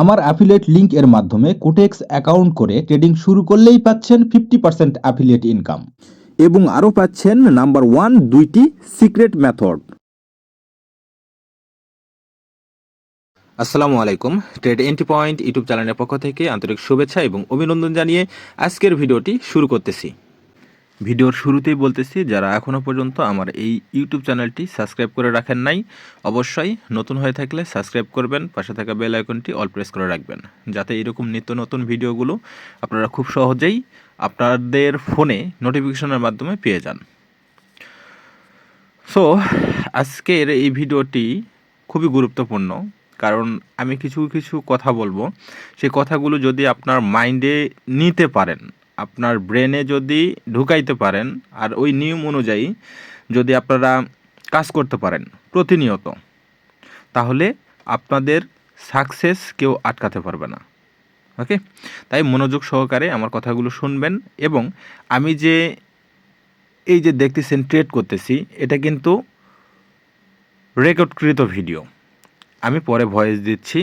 আমার affiliate link এর মাধ্যমে কোটেক্স অ্যাকাউন্ট করে ট্রেডিং শুরু করলেই পাচ্ছেন ফিফটি পার্সেন্ট অ্যাফিলিয়েট ইনকাম এবং আরও পাচ্ছেন নাম্বার ওয়ান দুইটি সিক্রেট মেথড আসসালামু আলাইকুম। ট্রেড এন্ট্রি পয়েন্ট ইউটিউব চ্যানেলের পক্ষ থেকে আন্তরিক শুভেচ্ছা এবং অভিনন্দন জানিয়ে আজকের ভিডিওটি শুরু করতেছি। ভিডিওর শুরুতেই বলতেছি, যারা এখনও পর্যন্ত আমার এই ইউটিউব চ্যানেলটি সাবস্ক্রাইব করে রাখেন নাই, অবশ্যই নতুন হয়ে থাকলে সাবস্ক্রাইব করবেন, পাশে থাকা বেল আইকনটি অল প্রেস করে রাখবেন, যাতে এরকম নিত্য নতুন ভিডিওগুলো আপনারা খুব সহজেই আপনাদের ফোনে নোটিফিকেশনের মাধ্যমে পেয়ে যান। সো আজকের এই ভিডিওটি খুবই গুরুত্বপূর্ণ, কারণ আমি কিছু কিছু কথা বলব। সেই কথাগুলো যদি আপনার মাইন্ডে নিতে পারেন আপনার ব্রেনে যদি ঢুকাইতে পারেন আর ওই নিয়ম অনুযায়ী যদি আপনারা কাজ করতে পারেন প্রতিনিয়ত, তাহলে আপনাদের সাকসেস কেউ আটকাতে পারবে না। ওকে? তাই মনোযোগ সহকারে আমার কথাগুলো শুনবেন এবং আমি যে এই যে দেখতেছেন ট্রেড করতেছি, এটা কিন্তু রেকর্ডকৃত ভিডিও আমি পরে ভয়েস দিচ্ছি।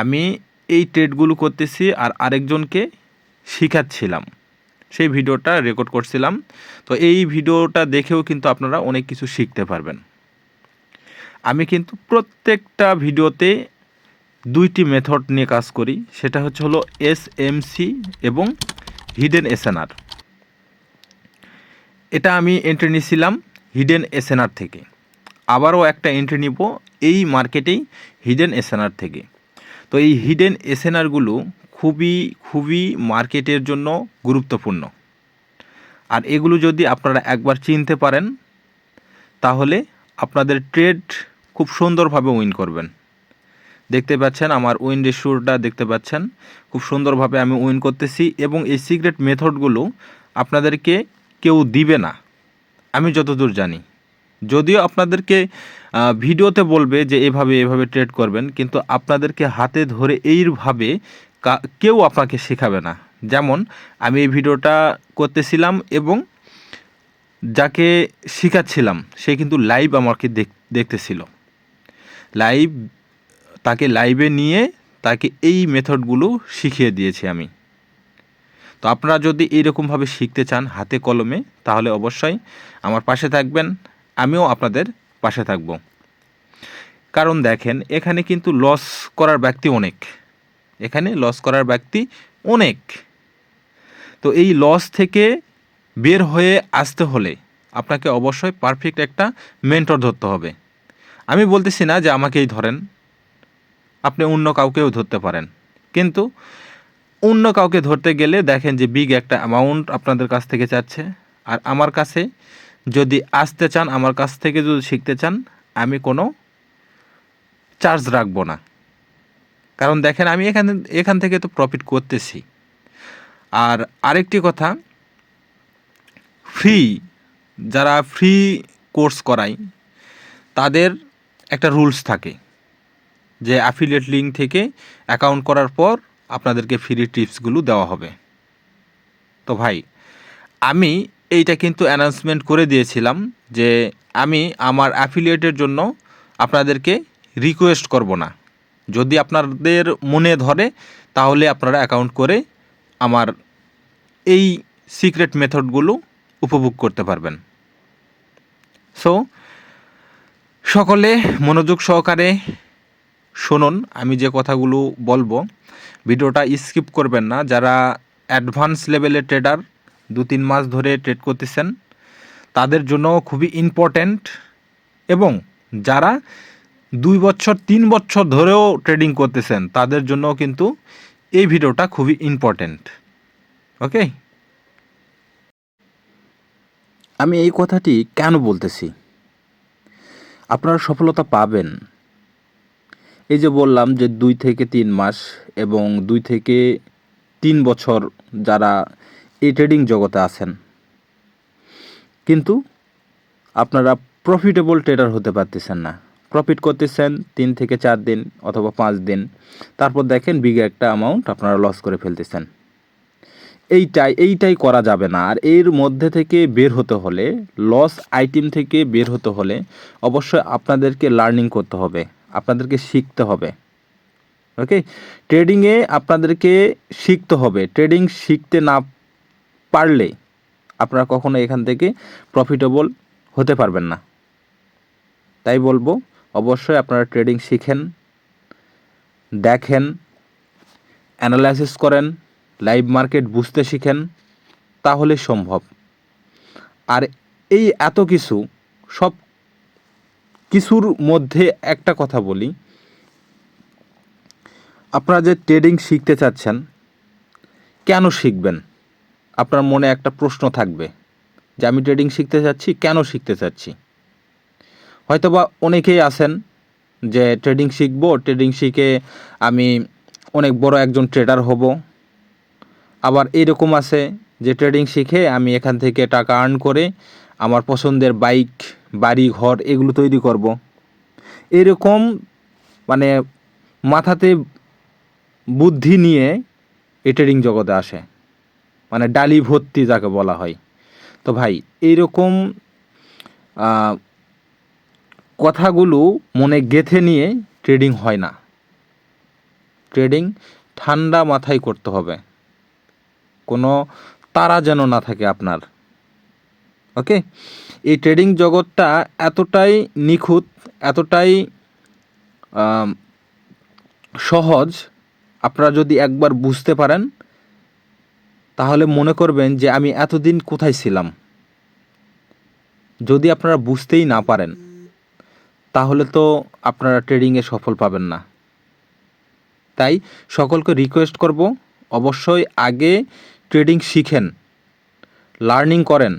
আমি এই ট্রেডগুলো করতেছি আর আরেকজনকে শিখাচ্ছিলাম। সেই ভিডিওটা রেকর্ড করছিলাম। তো এই ভিডিওটা দেখেও কিন্তু আপনারা অনেক কিছু শিখতে পারবেন। আমি কিন্তু প্রত্যেকটা ভিডিওতে দুইটি মেথড নিয়ে কাজ করি। সেটা হচ্ছে হলো এস এম সি এবং হিডেন এসএনআর এটা আমি এন্ট্রি নিয়েছিলাম হিডেন এসএনআর থেকে। আবারও একটা এন্ট্রি নিব এই মার্কেটেই হিডেন এসএনআর থেকে। তো এই হিডেন এসএনআরগুলো খুবই খুবই মার্কেটের জন্য গুরুত্বপূর্ণ। আর এগুলো যদি আপনারা একবার চিনতে পারেন, তাহলে আপনাদের ট্রেড খুব সুন্দরভাবে উইন করবেন। দেখতে পাচ্ছেন আমার উইন রেশিওটা দেখতে পাচ্ছেন, খুব সুন্দরভাবে আমি উইন করতেছি এবং এই সিক্রেট মেথডগুলো আপনাদেরকে কেউ দিবে না। আমি যতদূর জানি। যদিও আপনাদেরকে ভিডিওতে বলবে যে এভাবে এভাবে ট্রেড করবেন, কিন্তু আপনাদেরকে হাতে ধরে এইভাবে কেউ আপনাকে শেখাবে না। যেমন, আমি এই ভিডিওটা করতেছিলাম এবং যাকে শেখাচ্ছিলাম, সে কিন্তু লাইভ আমাকে দেখ- দেখতেছিল। লাইভ, তাকে লাইভে নিয়ে তাকে এই মেথডগুলো শিখিয়ে দিয়েছি আমি। তো আপনারা যদি এইরকমভাবে শিখতে চান হাতে কলমে, তাহলে অবশ্যই আমার পাশে থাকবেন, আমিও আপনাদের পাশে থাকব। কারণ দেখেন, এখানে কিন্তু লস করার ব্যক্তি অনেক। এখানে লস করার ব্যক্তি অনেক। তো এই লস থেকে বের হয়ে আসতে হলে আপনাকে অবশ্যই পারফেক্ট একটা মেন্টর ধরতে হবে। আমি বলতেছি না যে আমাকেই ধরেন, আপনি অন্য কাউকেও ধরতে পারেন। কিন্তু অন্য কাউকে ধরতে গেলে দেখেন যে বিগ একটা অ্যামাউন্ট আপনাদের কাছ থেকে চাচ্ছে। আর আমার কাছে যদি আসতে চান, আমার কাছ থেকে যদি শিখতে চান, আমি কোনো চার্জ রাখব না। কারণ দেখেন, আমি এখান এখান থেকে তো প্রফিট করতেছি। আর আরেকটি কথা ফ্রি যারা ফ্রি কোর্স করায়, তাদের একটা রুলস থাকে যে অ্যাফিলিয়েট লিঙ্ক থেকে অ্যাকাউন্ট করার পর আপনাদেরকে ফ্রি টিপসগুলো দেওয়া হবে। তো ভাই, আমি এইটা কিন্তু অ্যানাউন্সমেন্ট করে দিয়েছিলাম যে আমি আমার অ্যাফিলিয়েটের জন্য আপনাদেরকে রিকোয়েস্ট করব না। যদি আপনাদের মনে ধরে, তাহলে আপনারা অ্যাকাউন্ট করে আমার এই সিক্রেট মেথডগুলো উপভোগ করতে পারবেন। সো সকলে মনোযোগ সহকারে শুনুন, আমি যে কথাগুলো বলব, ভিডিওটা স্কিপ করবেন না। যারা অ্যাডভান্স লেভেলের ট্রেডার দু তিন মাস ধরে ট্রেড করতেছেন, তাদের জন্য খুবই ইম্পর্ট্যান্ট এবং যারা দুই বছর, তিন বছর ধরেও ট্রেডিং করতেছেন, তাদের জন্য কিন্তু এই ভিডিওটা খুবই ইম্পর্ট্যান্ট ওকে আমি এই কথাটি কেন বলতেছি? আপনারা সফলতা পাবেন। এই যে বললাম যে দুই থেকে তিন মাস এবং দুই থেকে তিন বছর যারা এই ট্রেডিং জগতে আছেন, কিন্তু আপনারা প্রফিটেবল ট্রেডার হতে পারতেছেন না। প্রফিট করতেছেন তিন থেকে চার দিন অথবা পাঁচ দিন। তারপর দেখেন বিগে একটা অ্যামাউন্ট আপনারা লস করে ফেলতেছেন। এইটাই এইটাই করা যাবে না। আর এর মধ্যে থেকে বের হতে হলে লস আইটেম থেকে বের হতে হলে অবশ্যই আপনাদেরকে লার্নিং করতে হবে, আপনাদেরকে শিখতে হবে। ওকে ট্রেডিংয়ে আপনাদেরকে শিখতে হবে। ট্রেডিং শিখতে না পারলে আপনারা কখনো এখান থেকে প্রফিটেবল হতে পারবেন না। তাই বলব অবশ্যই আপনারা ট্রেডিং শিখেন, দেখেন অ্যানালাইসিস করেন লাইভ মার্কেট বুঝতে শিখেন, তাহলে সম্ভব। আর এই এত কিছু, সব কিছুর মধ্যে একটা কথা বলি, আপনারা যে ট্রেডিং শিখতে চাচ্ছেন, কেন শিখবেন? আপনার মনে একটা প্রশ্ন থাকবে যে আমি ট্রেডিং শিখতে চাচ্ছি, কেন শিখতে চাচ্ছি? হয়তোবা অনেকেই আছেন যে ট্রেডিং শিখব ট্রেডিং শিখে আমি অনেক বড় একজন ট্রেডার হব। আবার এরকম আছে যে ট্রেডিং শিখে আমি এখান থেকে টাকা আর্ন করে আমার পছন্দের বাইক বাড়ি, ঘর এগুলো তৈরি করব। এরকম মানে মাথাতে বুদ্ধি নিয়ে এই ট্রেডিং জগতে আসে। মানে ডালি ভর্তি যাকে বলা হয়। তো ভাই এইরকম কথাগুলো মনে গেথে নিয়ে ট্রেডিং হয় না। ট্রেডিং ঠান্ডা মাথায় করতে হবে। কোনো তারা যেন না থাকে আপনার। ওকে? এই ট্রেডিং জগৎটা এতটাই নিখুঁত, এতটাই সহজ, আপনারা যদি একবার বুঝতে পারেন, তাহলে মনে করবেন যে আমি এতদিন কোথায় ছিলাম। যদি আপনারা বুঝতেই না পারেন তাহলে তো আপনারা ট্রেডিংয়ে সফল পাবেন না। তাই সকলকে রিকোয়েস্ট করব, অবশ্যই আগে ট্রেডিং শিখেন লার্নিং করেন।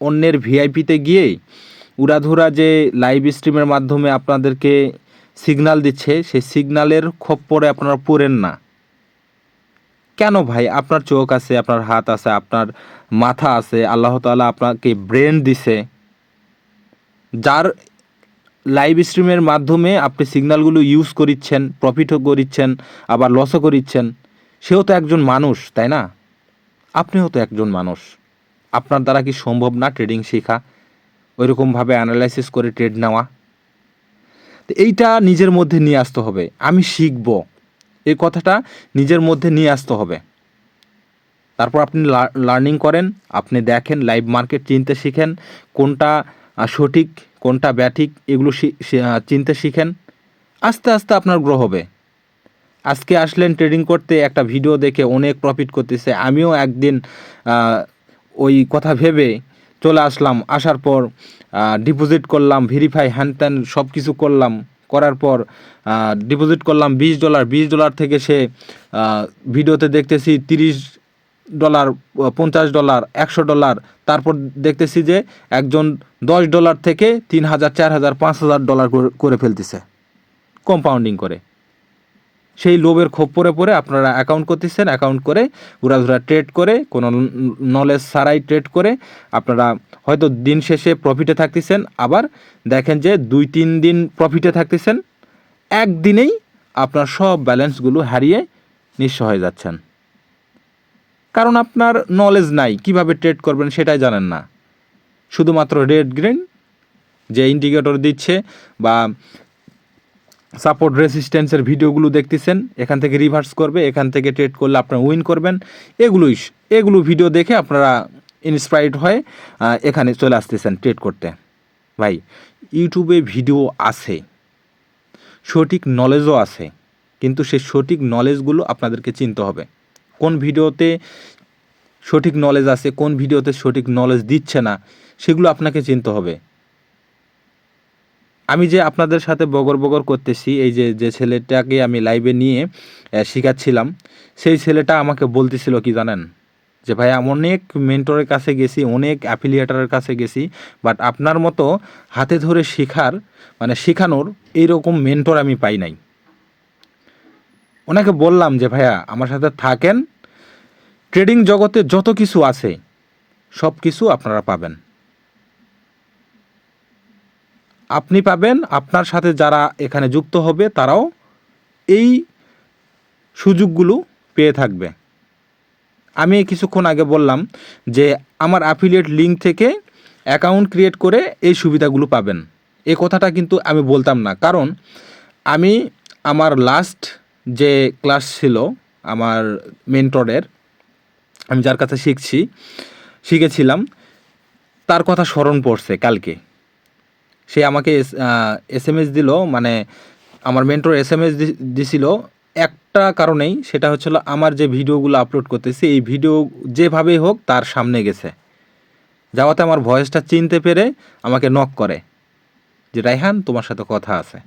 অন্যের ভিআইপিতে গিয়ে উড়াধুরা যে লাইভ স্ট্রিমের মাধ্যমে আপনাদেরকে সিগনাল দিচ্ছে, সেই সিগন্যালের খপ্পরে আপনারা পড়েন না। কেন ভাই? আপনার চোখ আছে, আপনার হাত আছে, আপনার মাথা আছে, আল্লাহ তাআলা আপনাকে ব্রেন দিছে। যার লাইভ স্ট্রিমের মাধ্যমে আপনি সিগন্যালগুলো ইউজ করিচ্ছেন প্রফিটও করিচ্ছেন, আবার লসও করিচ্ছেন। সেও তো একজন মানুষ, তাই না? আপনিও তো একজন মানুষ। আপনার দ্বারা কি সম্ভব না ট্রেডিং শেখা? ওইরকমভাবে অ্যানালাইসিস করে ট্রেড নেওয়া? তো এইটা নিজের মধ্যে নিয়ে আসতে হবে। আমি শিখব। এই কথাটা নিজের মধ্যে নিয়ে আসতে হবে। তারপর আপনি লার্নিং করেন, আপনি দেখেন লাইভ মার্কেট চিনতে শিখেন, কোনটা সঠিক কোনটা ব্যাঠিক এগুলো চিনতে শিখেন। আস্তে আস্তে আপনার গ্রো হবে। আজকে আসলেন ট্রেডিং করতে, একটা ভিডিও দেখে অনেক প্রফিট করতেছে। আমিও একদিন ওই কথা ভেবে চলে আসলাম। আসার পর ডিপোজিট করলাম ভেরিফাই হ্যান ত্যান সব কিছু করলাম। করার পর ডিপোজিট করলাম বিশ ডলার বিশ ডলার থেকে সে ভিডিওতে দেখতেছি তিরিশ ডলার পঞ্চাশ ডলার একশো ডলার তারপর দেখতেছি যে একজন দশ ডলার থেকে তিন হাজার, চার হাজার, পাঁচ হাজার ডলার করে- ফেলতেছে কম্পাউন্ডিং করে। সেই লোভের খোপ পরে পরে আপনারা অ্যাকাউন্ট করতেছেন অ্যাকাউন্ট করে ঘোরাঘুরা ট্রেড করে, কোনো নলেজ ছাড়াই ট্রেড করে আপনারা হয়তো দিন শেষে প্রফিটে থাকতেছেন, আবার দেখেন যে দুই, তিন দিন প্রফিটে থাকতেছেন, একদিনেই আপনার সব ব্যালেন্সগুলো হারিয়ে নিঃস্ব হয়ে যাচ্ছেন। কারণ আপনার নলেজ নাই, কীভাবে ট্রেড করবেন সেটাই জানেন না। শুধুমাত্র রেড গ্রিন যে ইন্ডিকেটর দিচ্ছে বা সাপোর্ট রেসিস্ট্যান্সের ভিডিওগুলো দেখতেছেন, এখান থেকে রিভার্স করবে, এখান থেকে ট্রেড করলে আপনারা উইন করবেন। এগুলোই, এগুলো ভিডিও দেখে আপনারা ইন্সপায়ার্ড হয়ে এখানে চলে আসতেছেন ট্রেড করতে। ভাই, ইউটিউবে ভিডিও আছে, সঠিক নলেজও আছে, কিন্তু সেই সঠিক নলেজগুলো আপনাদেরকে চিনতে হবে। কোন ভিডিওতে সঠিক নলেজ আছে, কোন ভিডিওতে সঠিক নলেজ দিচ্ছে না, সেগুলো আপনাকে চিনতে হবে। আমি যে আপনাদের সাথে বগর বগর করতেছি, এই যে যে ছেলেটাকে আমি লাইভে নিয়ে শেখাচ্ছিলাম, সেই ছেলেটা আমাকে বলতেছিল কি জানেন? যে ভাই অনেক মেন্টরের কাছে গেছি, অনেক অ্যাফিলিয়েটারের কাছে গেছি বাট আপনার মতো হাতে ধরে শেখার মানে শেখানোর এইরকম মেন্টর আমি পাই নাই। ওনাকে বললাম যে, ভাইয়া, আমার সাথে থাকেন ট্রেডিং জগতে যত কিছু আছে, সব কিছু আপনারা পাবেন। আপনি পাবেন, আপনার সাথে যারা এখানে যুক্ত হবে, তারাও এই সুযোগগুলো পেয়ে থাকবে। আমি কিছুক্ষণ আগে বললাম যে, আমার অ্যাফিলিয়েট লিঙ্ক থেকে অ্যাকাউন্ট ক্রিয়েট করে এই সুবিধাগুলো পাবেন। এই কথাটা কিন্তু আমি বলতাম না। কারণ আমি আমার লাস্ট যে ক্লাস ছিল, আমার মেন্টরের আমি যার কাছে শিখছি, শিখেছিলাম, তার কথা স্মরণ পড়ছে কালকে। সে আমাকে এস এম এস দিল মানে আমার মেন্টর এস এম এস দিছিল। একটা কারণেই সেটা হচ্ছিল আমার যে ভিডিওগুলো আপলোড করতেছি, এই ভিডিও যেভাবেই হোক তার সামনে গেছে। যাওয়াতে আমার ভয়েসটা চিনতে পেরে আমাকে নক করে যে, রাইহান, তোমার সাথে কথা আছে।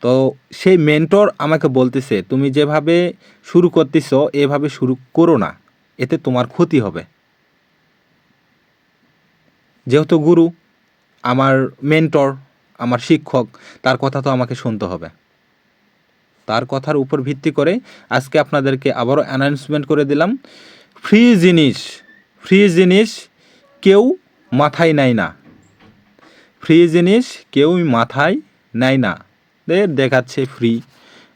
তো সেই মেন্টর আমাকে বলতেছে, তুমি যেভাবে শুরু করতেছ, এভাবে শুরু করো না। এতে তোমার ক্ষতি হবে। যেহেতু গুরু, আমার মেন্টর আমার শিক্ষক, তার কথা তো আমাকে শুনতে হবে। তার কথার উপর ভিত্তি করে আজকে আপনাদেরকে আবারও অ্যানাউন্সমেন্ট করে দিলাম। ফ্রি জিনিস ফ্রি জিনিস কেউ মাথায় নেয় না। ফ্রি জিনিস কেউই মাথায় নেয় না। দেখাচ্ছে ফ্রি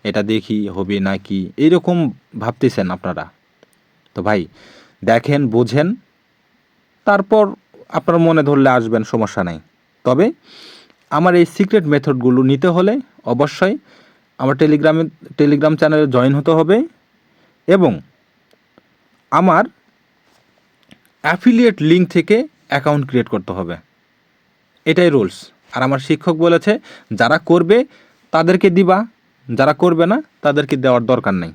এটা দেখি হবে না নাকি, এইরকম ভাবতেছেন আপনারা। তো ভাই, দেখেন, বোঝেন, তারপর আপনার মনে ধরলে আসবেন, সমস্যা নাই। তবে আমার এই সিক্রেট মেথডগুলো নিতে হলে অবশ্যই আমার টেলিগ্রামে টেলিগ্রাম চ্যানেলে জয়েন হতে হবে এবং আমার অ্যাফিলিয়েট লিঙ্ক থেকে অ্যাকাউন্ট ক্রিয়েট করতে হবে। এটাই রুলস আর আমার শিক্ষক বলেছে, যারা করবে তাদেরকে দিবা, যারা করবে না, তাদেরকে দেওয়ার দরকার নেই।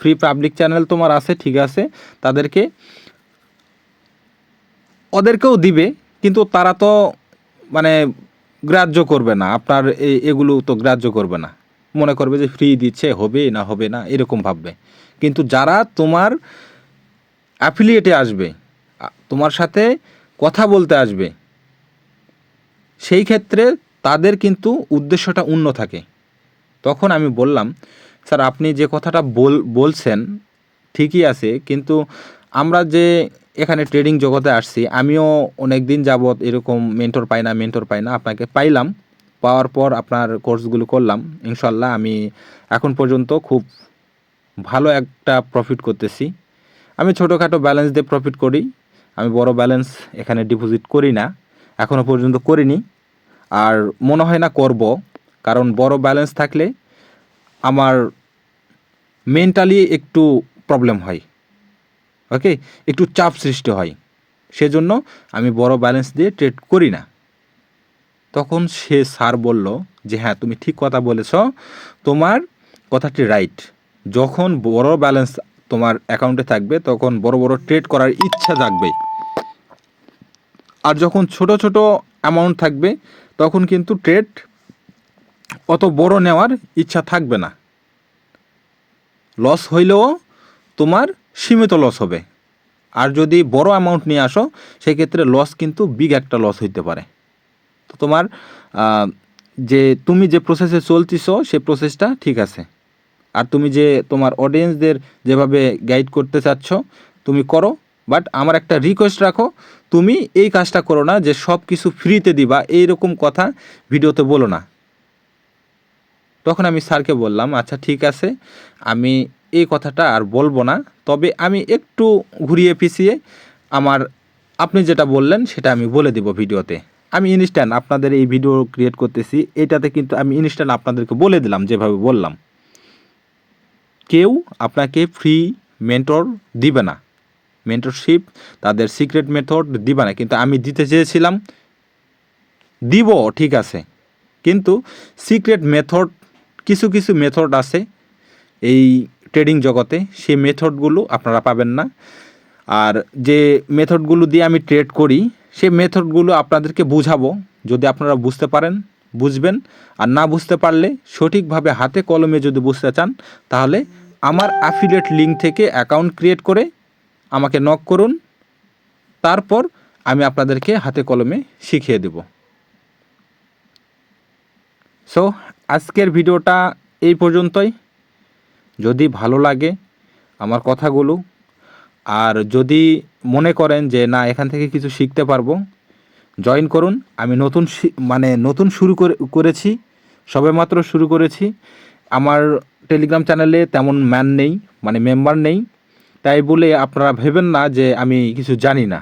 ফ্রি পাবলিক চ্যানেল তোমার আছে, ঠিক আছে, তাদেরকে ওদেরকেও দিবে, কিন্তু তারা তো মানে গ্রাহ্য করবে না, আপনার এগুলো তো গ্রাহ্য করবে না। মনে করবে যে ফ্রি দিচ্ছে, হবে না হবে না, এরকম ভাববে। কিন্তু যারা তোমার অ্যাফিলিয়েটে আসবে তোমার সাথে কথা বলতে আসবে, সেই ক্ষেত্রে তাদের কিন্তু উদ্দেশ্যটা অন্য থাকে। তখন আমি বললাম, স্যার, আপনি যে কথাটা বল, বলছেন ঠিকই আছে, কিন্তু আমরা যে এখানে ট্রেডিং জগতে আসছি, আমিও অনেক দিন যাবৎ এরকম মেন্টর পাই না, মেন্টর পাই না, আপনাকে পাইলাম, পাওয়ার পর আপনার কোর্সগুলো করলাম, ইনশাল্লাহ আমি এখন পর্যন্ত খুব ভালো একটা প্রফিট করতেছি। আমি ছোটোখাটো ব্যালেন্স দিয়ে প্রফিট করি, আমি বড় ব্যালেন্স এখানে ডিপোজিট করি না এখনও পর্যন্ত করিনি। আর মনে হয় না করব, কারণ বড় ব্যালেন্স থাকলে আমার মেন্টালি একটু প্রবলেম হয় ওকে একটু চাপ সৃষ্টি হয়, সেজন্য আমি বড় ব্যালেন্স দিয়ে ট্রেড করি না। তখন সে স্যার বলল যে হ্যাঁ তুমি ঠিক কথা বলেছ, তোমার কথাটি রাইট যখন বড় ব্যালেন্স তোমার অ্যাকাউন্টে থাকবে, তখন বড় বড় ট্রেড করার ইচ্ছা জাগবে। আর যখন ছোট ছোট অ্যামাউন্ট থাকবে তখন কিন্তু ট্রেড অত বড় নেওয়ার ইচ্ছা থাকবে না। লস হইলেও তোমার সীমিত লস হবে। আর যদি বড় অ্যামাউন্ট নিয়ে আসো, সেক্ষেত্রে লস কিন্তু বিগ একটা লস হইতে পারে। তো তোমার যে তুমি যে প্রসেসে চলতিছ সে প্রসেসটা ঠিক আছে। আর তুমি যে তোমার অডিয়েন্সদের যেভাবে গাইড করতে চাচ্ছ, তুমি করো। বাট আমার একটা রিকোয়েস্ট রাখো, তুমি এই কাজটা করো না যে সব কিছু ফ্রিতে দিবা, এইরকম কথা ভিডিওতে বলো না। তখন আমি স্যারকে বললাম আচ্ছা ঠিক আছে, আমি এই কথাটা আর বলব না, তবে আমি একটু ঘুরিয়ে পিছিয়ে আমার, আপনি যেটা বললেন সেটা আমি বলে দিব ভিডিওতে আমি ইনস্ট্যান্ট আপনাদের এই ভিডিও ক্রিয়েট করতেছি, এটাতে কিন্তু আমি ইনস্ট্যান্ট আপনাদেরকে বলে দিলাম, যেভাবে বললাম। কেউ আপনাকে ফ্রি মেন্টর দিবে না। মেন্টরশিপ তাদের সিক্রেট মেথড দিবা না কিন্তু আমি দিতে চেয়েছিলাম, দিব, ঠিক আছে। কিন্তু সিক্রেট মেথড কিছু কিছু মেথড আছে এই ট্রেডিং জগতে। সেই মেথডগুলো আপনারা পাবেন না। আর যে মেথডগুলো দিয়ে আমি ট্রেড করি, সেই মেথডগুলো আপনাদেরকে বুঝাবো। যদি আপনারা বুঝতে পারেন, বুঝবেন। আর না বুঝতে পারলে, সঠিকভাবে হাতে কলমে যদি বুঝতে চান, তাহলে আমার অ্যাফিলিয়েট লিঙ্ক থেকে অ্যাকাউন্ট ক্রিয়েট করে আমাকে নক করুন, তারপর আমি আপনাদেরকে হাতে কলমে শিখিয়ে দেব। সো আজকের ভিডিওটা এই পর্যন্তই। যদি ভালো লাগে আমার কথাগুলো, আর যদি মনে করেন যে না, এখান থেকে কিছু শিখতে পারব জয়েন করুন। আমি নতুন মানে নতুন শুরু করে, করেছি, সবেমাত্র শুরু করেছি। আমার টেলিগ্রাম চ্যানেলে তেমন ম্যান নেই মানে মেম্বার নেই। তাই বলে আপনারা ভেবেন না যে আমি কিছু জানি না।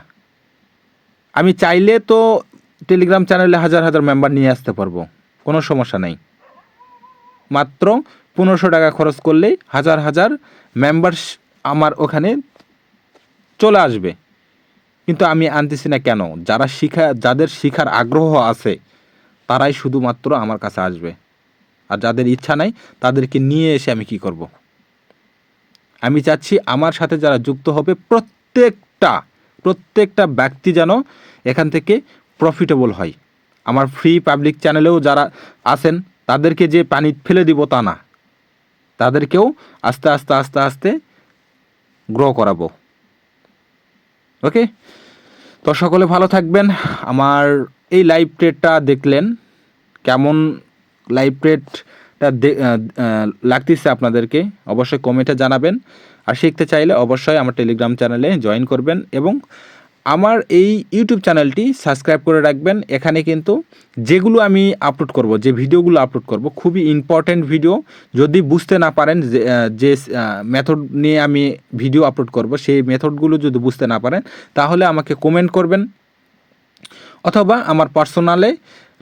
আমি চাইলে তো টেলিগ্রাম চ্যানেলে হাজার হাজার মেম্বার নিয়ে আসতে পারব, কোনো সমস্যা নেই। মাত্র পনেরোশো টাকা খরচ করলেই হাজার হাজার মেম্বার্স আমার ওখানে চলে আসবে। কিন্তু আমি আনতেছি না কেন? যারা শিখা, যাদের শিখার আগ্রহ আছে, তারাই শুধুমাত্র আমার কাছে আসবে। আর যাদের ইচ্ছা নাই, তাদেরকে নিয়ে এসে আমি কি করব? আমি চাচ্ছি আমার সাথে যারা যুক্ত হবে প্রত্যেকটা প্রত্যেকটা ব্যক্তি যেন এখান থেকে প্রফিটেবল হয়। আমার ফ্রি পাবলিক চ্যানেলেও যারা আছেন, তাদেরকে যে পানি ফেলে দিব তা না। তাদেরকেও আস্তে আস্তে আস্তে আস্তে গ্রো করাবো। ওকে তো সকলে ভালো থাকবেন। আমার এই লাইভ ট্রেডটা দেখলেন। কেমন লাইভ ট্রেডটা লাগতেছে আপনাদেরকে, অবশ্যই কমেন্টে জানাবেন। আর শিখতে চাইলে অবশ্যই আমার টেলিগ্রাম চ্যানেলে জয়েন করবেন এবং আমার এই ইউটিউব চ্যানেলটি সাবস্ক্রাইব করে রাখবেন। এখানে কিন্তু যেগুলো আমি আপলোড করব, যে ভিডিওগুলো আপলোড করব, খুবই ইম্পর্ট্যান্ট ভিডিও যদি বুঝতে না পারেন যে মেথড নিয়ে আমি ভিডিও আপলোড করব, সেই মেথডগুলো যদি বুঝতে না পারেন, তাহলে আমাকে কমেন্ট করবেন। অথবা আমার পার্সোনালে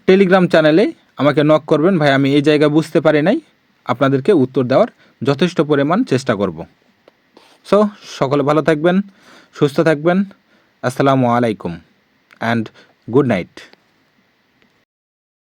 টেলিগ্রাম চ্যানেলে আমাকে নক করবেন। ভাই, আমি এই জায়গা বুঝতে পারি নাই। আপনাদেরকে উত্তর দেওয়ার যথেষ্ট পরিমাণ চেষ্টা করব। সো সকলে ভালো থাকবেন, সুস্থ থাকবেন। আসসালামু আলাইকুম অ্যান্ড গুড নাইট